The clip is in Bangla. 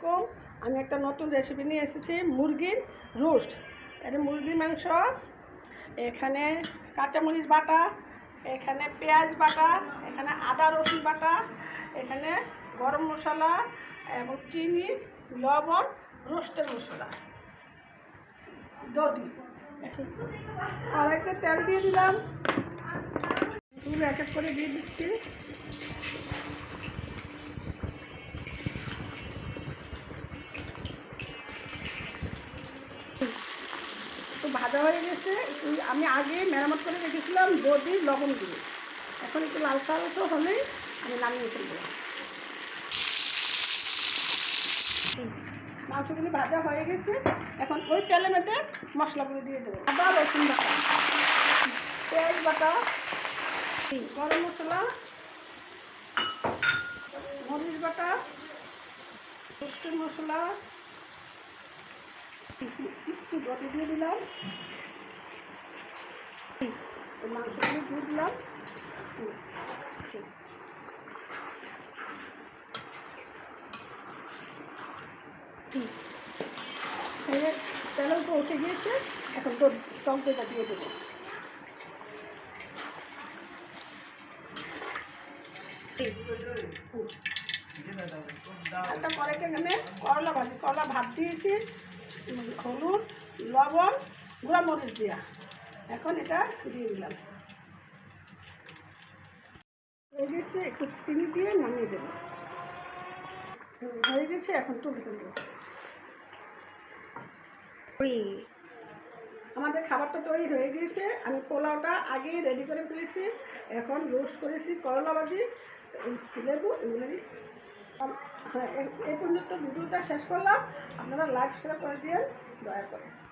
আলাইকুম। আমি একটা নতুন রেসিপি নিয়ে এসেছি, মুরগির রোস্ট এটা মুরগির মাংস। এখানে কাঁচামরিচ বাটা, এখানে পেঁয়াজ বাটা, এখানে আদা রসুন বাটা, এখানে গরম মশলা এবং চিনি, লবণ, রোস্টের মশলা। দধি। আর একটা তেল দিয়ে দিলাম। এক এক করে দিয়ে দিচ্ছি। ভাজা হয়ে গেছে একটু আমি আগে মেরামত করে রেখেছিলাম দধি লবণ দিয়ে। এখন একটু লাল সালসো হলেই আমি নামিয়ে ফেলব। মাংসগুলি ভাজা হয়ে গেছে, এখন ওই তেলের মধ্যে মশলাগুলো দিয়ে দেবো। আদা, রসুন বাটা, পেঁয়াজ বাটা, গরম মশলা, মরিচ বাটা, রসুন মশলা একটু দটি দিয়ে দিলাম। মাংসগুলো দিয়ে দিলাম। এই তেলের উঠে গিয়েছে এখন তো দইটা দিয়ে দেবো। এখানে করলা ভাজি। করলা ভাত দিয়েছি। হলুদ, লবণ গুঁড়া মরিচ দিয়া। এখন এটা দিয়ে দিলাম। হয়ে গেছে, একটু চিনি দিয়ে নামিয়ে দেবো। হয়ে গেছে, এখন তুলে ফেলব। আমাদের খাবারটা তৈরি হয়ে গিয়েছে। আমি পোলাওটা আগেই রেডি করে ফেলেছি। এখন রোস্ট করেছি করলা ভাজি, লেবু, এগুলোই। হ্যাঁ এই- এই পর্যন্ত ভিডিওটা শেষ করলাম। আপনারা লাইক শেয়ার করে দিয়ে দয়া করে।